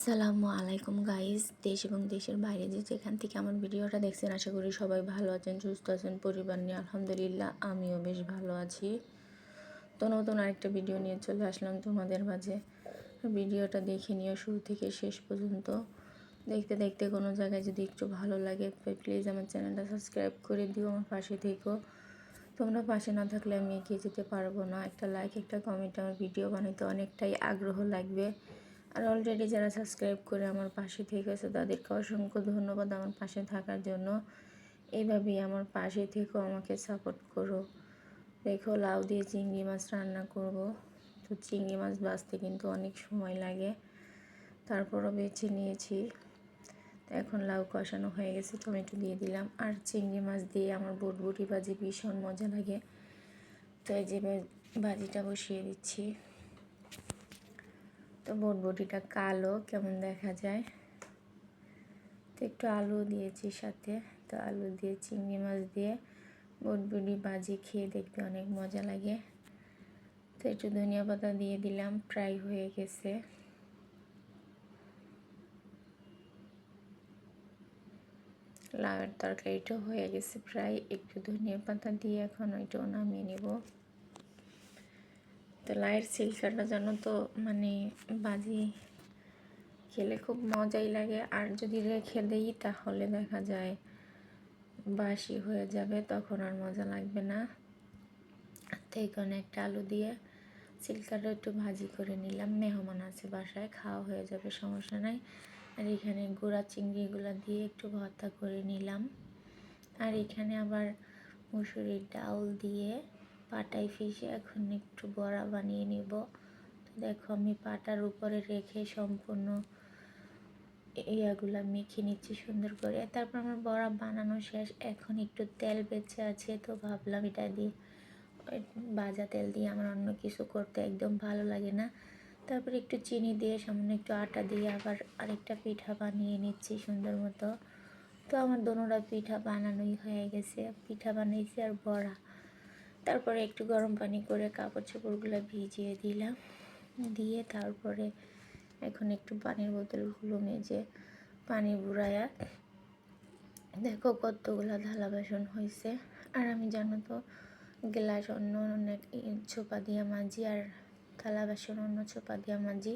আসসালামু আলাইকুম গাইজ দেশ এবং দেশের বাইরে যে যেখান থেকে আমার ভিডিওটা দেখছেন, আশা করি সবাই ভালো আছেন, সুস্থ আছেন, পরিবার নিয়ে আলহামদুলিল্লাহ আমিও বেশ ভালো আছি। তো নতুন আরেকটা ভিডিও নিয়ে চলে আসলাম তোমাদের মাঝে। ভিডিওটা দেখে নিও শুরু থেকে শেষ পর্যন্ত। দেখতে দেখতে কোনো জায়গায় যদি একটু ভালো লাগে প্লিজ আমার চ্যানেলটা সাবস্ক্রাইব করে দিও, আমার পাশে থেকো। তোমরা পাশে না থাকলে আমি এগিয়ে যেতে পারব না। একটা লাইক একটা কমেন্ট আমার ভিডিও বানাইতে অনেকটাই আগ্রহ লাগবে। আর অলরেডি যারা সাবস্ক্রাইব করে আমার পাশে থেকেছে তাদেরকে অসংখ্য ধন্যবাদ আমার পাশে থাকার জন্য। এইভাবেই আমার পাশে থেকেও আমাকে সাপোর্ট করো। দেখো লাউ দিয়ে চিংড়ি মাছ রান্না করব। তো চিংড়ি মাছ বাছতে কিন্তু অনেক সময় লাগে। তারপরও বেছে নিয়েছি। তো এখন লাউ কষানো হয়ে গেছে, টমেটো দিয়ে দিলাম। আর চিংড়ি মাছ দিয়ে আমার বুটবুটি ভাজি ভীষণ মজা লাগে। তো এই যে ভাজিটা বসিয়ে দিচ্ছি। তো বটবটিটা কালো, কেমন দেখা যায়? তো একটু আলু দিয়েছি সাথে, তো আলু দিয়ে, চিংড়ি মাছ দিয়ে, বটবটি বাজি খেয়ে দেখতে অনেক মজা লাগে। তো একটু ধনিয়া পাতা দিয়ে দিলাম, ফ্রাই হয়ে গেছে। লাউয়ের তরকারিটাও হয়ে গেছে প্রায় একটু ধনিয়া পাতা দিয়ে এখন ওইটাও নামিয়ে নেব। তো লাইয়ের সিল্কাটা যেন তো মানে বাজি খেলে খুব মজাই লাগে। আর যদি রেখে দেই তাহলে দেখা যায় বাসি হয়ে যাবে, তখন আর মজা লাগবে না। তো এখানে একটা আলু দিয়ে সিল্কাটা একটু ভাজি করে নিলাম। মেহমান আছে বাসায়, খাওয়া হয়ে যাবে, সমস্যা নাই। আর এখানে গুঁড়া চিংড়িগুলো দিয়ে একটু ভর্তা করে নিলাম। আর এখানে আবার মুসুরির ডাল দিয়ে পাটাই ফিশে এখন একটু বড়া বানিয়ে নিব। তো দেখো আমি পাটার উপরে রেখে সম্পূর্ণ ইয়াগুলা মেখে নিচ্ছি সুন্দর করে। তারপর আমার বড়া বানানো শেষ। এখন একটু তেল বেঁচে আছে, তো ভাবলাম এটা দিয়ে ভাজা তেল দিয়ে আমার অন্য কিছু করতে একদম ভালো লাগে না। তারপর একটু চিনি দিয়ে সামান্য একটু আটা দিয়ে আবার আরেকটা পিঠা বানিয়ে নিচ্ছি সুন্দর মতো। তো আমার দোনোটা পিঠা বানানোই হয়ে গেছে। পিঠা বানিয়েছি আর বড়া। তারপরে একটু গরম পানি করে কাপড় চোপড়গুলো ভিজিয়ে দিলাম। দিয়ে তারপরে এখন একটু পানির বোতলগুলো মেজে পানি বুড়ায়া দেখো কতগুলো থালা বাসন হয়েছে আর আমি জানো তো, গ্লাস অন্য অনেক ছোপা দিয়ে মাজি আর থালা বাসন অন্য ছোপা দিয়ে মাজি।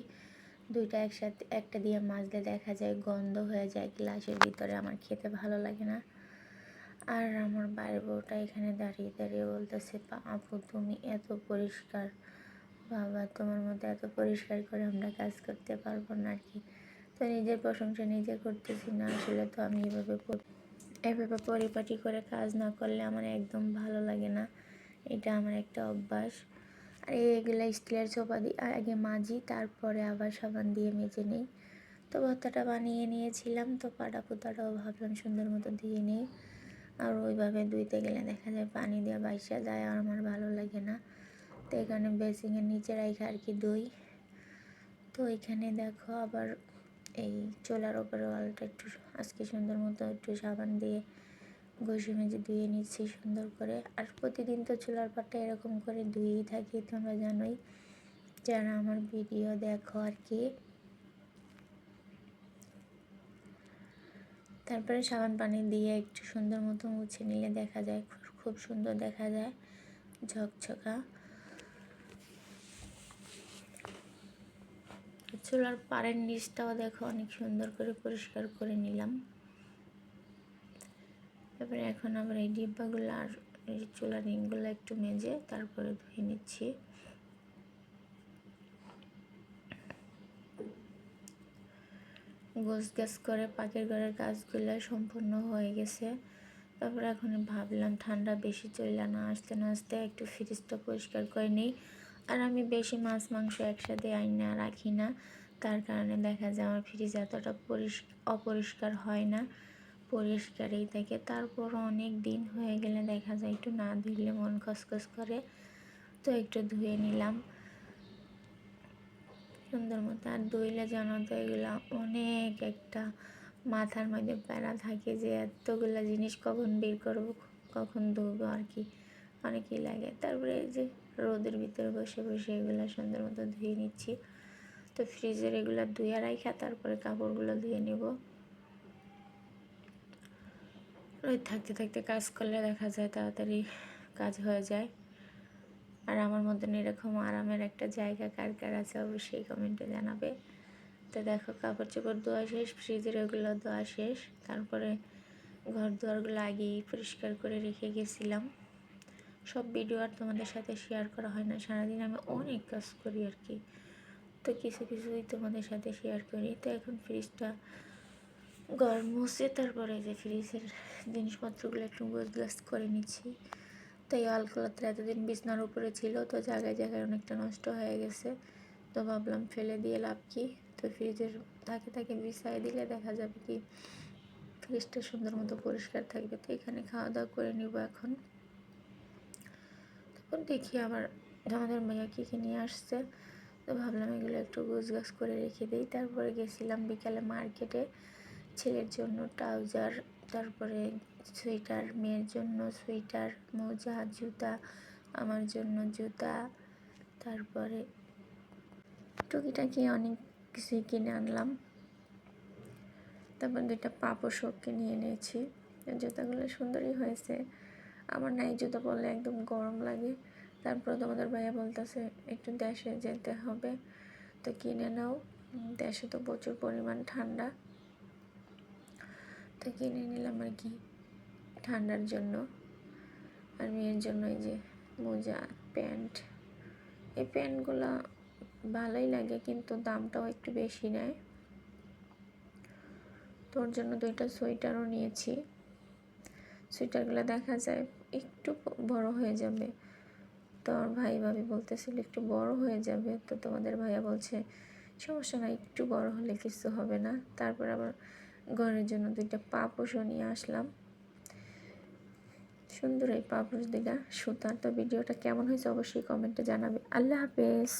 দুইটা একসাথে, একটা দিয়ে মাজলে দেখা যায় গন্ধ হয়ে যায়, গ্লাসের ভিতরে। আমার খেতে ভালো লাগে না। আর আমার বাইরের বউটা এখানে দাঁড়িয়ে দাঁড়িয়ে বলতেছে আপু, তুমি এত পরিষ্কার। বাবা, তোমার মতো এত পরিষ্কার করে আমরা কাজ করতে পারব না আর কি তো নিজের প্রশংসা নিজে করতেছি না, আসলে তো আমি এভাবে এভাবে পরিপাটি করে কাজ না করলে আমার একদম ভালো লাগে না। এটা আমার একটা অভ্যাস। আর এইগুলো স্টিলের চোপা দিয়ে আগে মাজি, তারপরে আবার সাবান দিয়ে মেজে নিই। তো ভর্তাটা বানিয়ে নিয়েছিলাম, তো পাটা পুতাটাও ভাবলাম সুন্দর মতো দিয়ে নিই। আর ওইভাবে ধুইতে গেলে দেখা যায় পানি দিয়ে বাইসা যায় আর আমার ভালো লাগে না। তো এখানে বেসিংয়ের নিচে রাখে আর কি দই। তো এখানে দেখো আবার এই চোলার ওপরে ওয়ালটা একটু আজকে সুন্দর মতো একটু সাবান দিয়ে ঘষে মেজে ধুয়ে নিচ্ছি সুন্দর করে। আর প্রতিদিন তো চুলার পাটটা এরকম করে ধুয়েই থাকি, তোমরা জানোই। যারা আমার ভিডিও দেখো আর কি তারপরে সাবান পানি দিয়ে একটু সুন্দর মতো মুছে নিলে দেখা যায় খুব সুন্দর দেখা যায় ঝকঝকা। চুলার পাড়ের নিচটাও দেখো অনেক সুন্দর করে পরিষ্কার করে নিলাম। তারপরে এখন আবার এই ডিব্বাগুলো আর চুলার রিংগুলো একটু মেজে তারপরে ধুয়ে নিচ্ছি। গোছ গাছ করে পাখির ঘরের কাজগুলো সম্পূর্ণ হয়ে গেছে। তারপর এখন ভাবলাম ঠান্ডা বেশি চলে না আসতে না আসতে একটু ফ্রিজটা পরিষ্কার করে নিই। আর আমি বেশি মাছ মাংস একসাথে আই না রাখি না। তার কারণে দেখা যায় আমার ফ্রিজ এতটা পরিষ্কার অপরিষ্কার হয় না। পরিষ্কারই থাকে। তারপর অনেক দিন হয়ে গেলে দেখা যায় একটু না ধুইলে মন খসখস করে। তো একটু ধুয়ে নিলাম। সুন্দর মতো। আর দইলে জানো তো, এগুলো অনেক একটা মাথার মধ্যে প্যারা থাকে যে এতগুলো জিনিস কখন বের করব, কখন ধুবো আর কি। অনেকই লাগে। তারপরে যে রোদের ভিতরে বসে বসে এগুলো সুন্দর মতো ধুয়ে নিচ্ছি। তো ফ্রিজের এগুলো ধুয়ে রাখা তারপরে কাপড়গুলো ধুয়ে নিব। ওই থাকতে থাকতে কাজ করলে দেখা যায় তাড়াতাড়ি কাজ হয়ে যায়। আর আমার মতন এরকম আরামের একটা জায়গা কার কার আছে অবশ্যই কমেন্টে জানাবে। তো দেখো কাপড় চোপড় ধোয়া শেষ, ফ্রিজের ওগুলো ধোয়া শেষ, তারপরে ঘর দুয়ারগুলো আগেই পরিষ্কার করে রেখে গেছিলাম। সব ভিডিও আর তোমাদের সাথে শেয়ার করা হয় না, সারাদিন আমি অনেক কাজ করি আর কি। তো কিছু কিছুই তোমাদের সাথে শেয়ার করি। তো এখন ফ্রিজটা গরম হচ্ছে, তারপরে যে ফ্রিজের জিনিসপত্রগুলো একটু গাছ করে নিচ্ছি। এই আলকলাতটা এতদিন বিছনার উপরে ছিল, তো জায়গায় জায়গায় অনেকটা নষ্ট হয়ে গেছে। তো ভাবলাম ফেলে দিয়ে লাভ কি? তো ফ্রিজের থাকে থাকে বিছাই দিলে দেখা যাবে কি ফ্রিজটা সুন্দর মতো পরিষ্কার থাকবে। তো এখানে খাওয়া দাওয়া করে নিব এখন। তারপর দেখি আবার আমাদের মেয়ে কী কী নিয়ে আসছে। তো ভাবলাম এগুলো একটু গাছ করে রেখে দিই। তারপরে গেছিলাম বিকালে মার্কেটে ছেলের জন্য ট্রাউজার, তারপরে সোয়েটার মেয়ের জন্য সোয়েটার মোজা, জুতা, আমার জন্য জুতা, তারপরে টুকিটাকি অনেক কিছুই কিনে আনলাম। তারপর দুইটা পাপোশকে কিনে এনেছি জুতাগুলো সুন্দরই হয়েছে। আমার না এই জুতো পরলে একদম গরম লাগে। তারপর তোমাদের ভাইয়া বলতেছে, একটু দেশে যেতে হবে, তো কিনে নাও। দেশে তো প্রচুর পরিমাণ ঠান্ডা। তো কিনে নিলাম আর কি। ঠান্ডার জন্য আর মেয়ের জন্য এই যে মোজা, প্যান্ট। এই প্যান্টগুলো ভালোই লাগে, কিন্তু দামটাও একটু বেশি নেয়। তোর জন্য দুইটা সোয়েটারও নিয়েছি। সোয়েটারগুলো দেখা যায় একটু বড় হয়ে যাবে। তো আমার ভাই ভাবি বলতেছিল একটু বড় হয়ে যাবে, তো তোমাদের ভাইয়া বলছে, সমস্যা না একটু বড় হলে কিছু হবে না। তারপর আবার ঘরের জন্য দুইটা পাপোশও নিয়ে আসলাম। সুন্দর এই পাপোশ দিঘা সুতার। তো ভিডিওটা কেমন হয়েছে অবশ্যই কমেন্টে জানাবে। আল্লাহ হাফেজ।